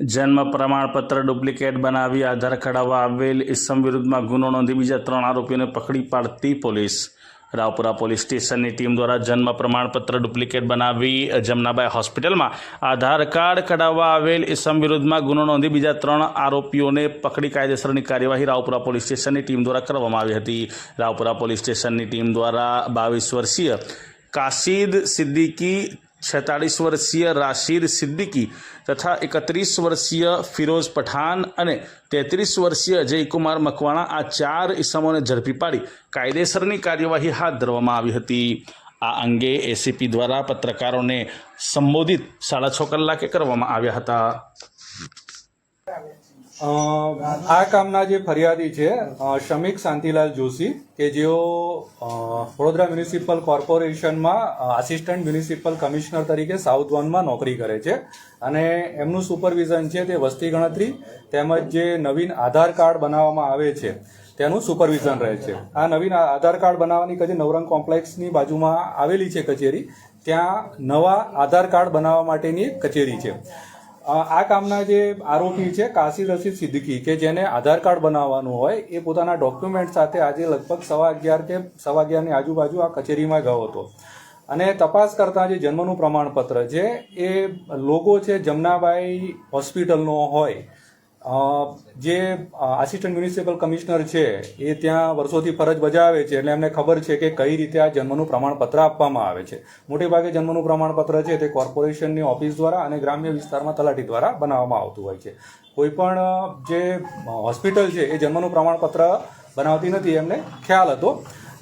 જન્મ પ્રમાણપત્ર ડુપ્લિકેટ બનાવી આધાર કઢાવવા આવેલ ઇસમ વિરુદ્ધમાં ગુનો નોંધી બીજા ત્રણ આરોપીઓને પકડી પાડતી પોલીસ. રાવપુરા પોલીસ સ્ટેશનની ટીમ દ્વારા જન્મ પ્રમાણપત્ર ડુપ્લિકેટ બનાવી જમનાબાઈ હોસ્પિટલમાં આધાર કાર્ડ કઢાવવા આવેલ ઇસમ વિરુદ્ધમાં ગુનો નોંધી બીજા ત્રણ આરોપીઓને પકડી કાયદેસરની કાર્યવાહી રાવપુરા પોલીસ સ્ટેશનની ટીમ દ્વારા કરવામાં આવી હતી. રાવપુરા પોલીસ સ્ટેશનની ટીમ દ્વારા બાવીસ વર્ષીય કાશીદ સિદ્દીકી છેતાળીસ વર્ષીય રાશિર સિદ્દીકી તથા એકત્રીસ વર્ષીય ફિરોઝ પઠાન અને તેત્રીસ વર્ષીય અજયકુમાર મકવાણા આ ચાર ઇસમોને ઝડપી પાડી કાયદેસરની કાર્યવાહી હાથ ધરવામાં આવી હતી. આ અંગે એસીપી દ્વારા પત્રકારોને સંબોધિત સાડા છ કલાકે કરવામાં આવ્યા હતા. આ કામના જે ફરિયાદી છે શ્રમિક શાંતિલાલ જોશી, કે જેઓ વડોદરા મ્યુનિસિપલ કોર્પોરેશનમાં આસિસ્ટન્ટ મ્યુનિસિપલ કમિશનર તરીકે સાઉથ વનમાં નોકરી કરે છે. અને એમનું સુપરવિઝન છે તે વસ્તી ગણતરી તેમજ જે નવીન આધાર કાર્ડ બનાવવામાં આવે છે, તેનું સુપરવિઝન રહે છે. આ નવીન આધાર કાર્ડ બનાવવાની કચેરી નવરંગ કોમ્પ્લેક્સની બાજુમાં આવેલી છે કચેરી. ત્યાં નવા આધાર કાર્ડ બનાવવા માટેની કચેરી છે. આ કામના જે આરોપી છે, કાશી રશીદ સિદ્દીકી, કે જેને આધાર કાર્ડ બનાવવાનું હોય, એ પોતાના ડોક્યુમેન્ટ સાથે આજે લગભગ સવા અગિયાર કે સવા અગિયારની આજુબાજુ આ કચેરીમાં ગયો હતો. અને તપાસ કરતા જે જન્મનું પ્રમાણપત્ર છે, એ લોગો છે, જમનાબાઈ હોસ્પિટલનો હોય. જે આસિસ્ટન્ટ મ્યુનિસિપલ કમિશનર છે, એ ત્યાં વર્ષોથી ફરજ બજાવે છે, એટલે એમને ખબર છે કે કઈ રીતે આ જન્મનું પ્રમાણપત્ર આપવામાં આવે છે. મોટે ભાગે જન્મનું પ્રમાણપત્ર છે તે કોર્પોરેશનની ઓફિસ દ્વારા અને ગ્રામ્ય વિસ્તારમાં તલાટી દ્વારા બનાવવામાં આવતું હોય છે. કોઈ પણ જે હોસ્પિટલ છે, એ જન્મનું પ્રમાણપત્ર બનાવતી નથી, એમને ખ્યાલ હતો.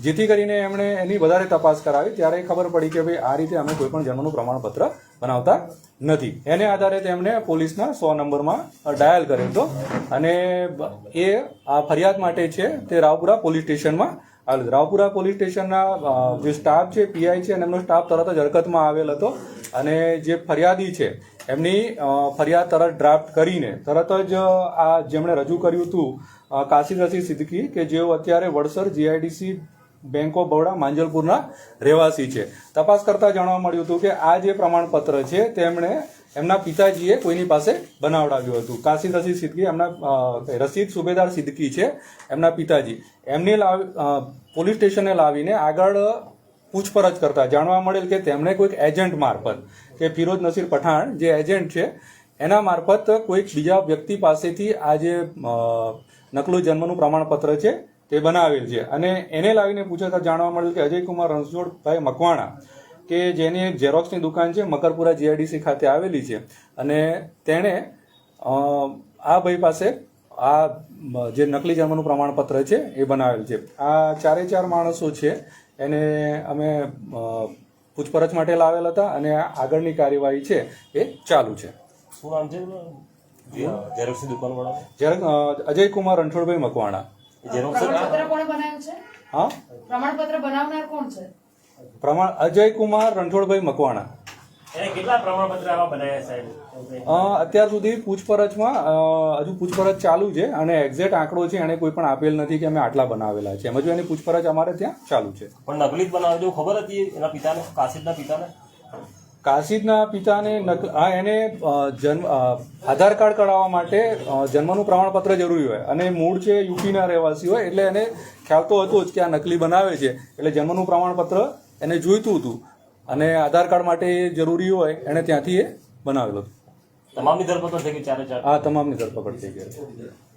જેથી કરીને એમણે એની વધારે તપાસ કરાવી. ત્યારે ખબર પડી કે ભાઈ, આ રીતે અમે કોઈ પણ જન્મનું પ્રમાણપત્ર બનાવતા નથી. એને આધારે તેમણે પોલીસના સો નંબરમાં ડાયલ કર્યો હતો. અને એ આ ફરિયાદ માટે છે તે રાવપુરા પોલીસ સ્ટેશનમાં રાવપુરા પોલીસ સ્ટેશનના જે સ્ટાફ છે, પીઆઈ છે, અને એમનો સ્ટાફ તરત જ હરકતમાં આવેલ હતો. અને જે ફરિયાદી છે, એમની ફરિયાદ તરત ડ્રાફ્ટ કરીને, તરત જ આ જેમણે રજૂ કર્યું હતું કાશી રશીદ સિદ્દીકી, કે જેઓ અત્યારે Vadsar GIDC bank of Baroda માંજલપુરના રહેવાસી છે. તપાસ કરતા જાણવા મળ્યું હતું કે આ જે પ્રમાણપત્ર છે, તેમણે એમના પિતાજીએ કોઈની પાસે બનાવડાવ્યું હતું. કાશી રસીદ સિદ્દકી, એમના રસીદ સુબેદાર સિદ્દકી છે, એમના પિતાજી. એમને પોલીસ સ્ટેશને લાવીને આગળ પૂછપરછ કરતા જાણવા મળેલ કે તેમણે કોઈક એજન્ટ મારફત, કે ફિરોજ નસીર પઠાણ જે એજન્ટ છે, એના મારફત કોઈક બીજા વ્યક્તિ પાસેથી આ જે નકલું જન્મનું પ્રમાણપત્ર છે તે બનાવેલ છે. અને એને લાવીને પૂછતા જાણવા મળ્યું કે અજયકુમાર રણછોડભાઈ મકવાણા કે જેની ઝેરોક્સની દુકાન છે મકરપુરા જીઆઈડીસી ખાતે આવેલી છે. અને તેણે આ ભાઈ પાસે આ જે નકલી જન્મનું પ્રમાણપત્ર છે એ બનાવેલ છે. આ ચારે ચાર માણસો છે એને અમે પૂછપરછ માટે લાવેલ હતા અને આગળની કાર્યવાહી છે એ ચાલુ છે. શું નામ છે? ઝેરોક્સની દુકાન જ્યારે અજયકુમાર રણછોડભાઈ મકવાણા. ઝેરોક્સ જ પ્રમાણપત્ર કોણે બનાવ્યું છે? હા? પ્રમાણપત્ર બનાવનાર કોણ છે? પ્રમાણ અજયકુમાર રણછોડભાઈ મકવાણા. એને કેટલા પ્રમાણપત્ર આવા બનાવ્યા સાહેબ? અ, અત્યાર સુધી પૂછપરછમાં હજુ પૂછપરછ ચાલુ છે અને એક્ઝેક્ટ આંકડો છે એને કોઈ પણ આપેલ નથી કે અમે આટલા બનાવેલા છે. હજુ એની પૂછપરછ અમારે ત્યાં ચાલુ છે. પણ નકલી જ બનાવે જેવું ખબર હતી એના પિતાને કાશીદના પિતાને? કાશીદના પિતાને હા એને જન્મ આધાર કાર્ડ કઢાવવા માટે જન્મનું પ્રમાણપત્ર જરૂરી હોય. અને મૂળ છે યુપીના રહેવાસી હોય એટલે એને ખ્યાલ તો હતો જ કે આ નકલી બનાવે છે. એટલે જન્મનું પ્રમાણપત્ર એને જોઈતું હતું. અને આધાર કાર્ડ માટે એ જરૂરી હોય એણે ત્યાંથી એ બનાવેલું હતું. તમામની ધરપકડ થઈ ગઈ ચારે ચાર. હા તમામની ધરપકડ થઈ ગઈ.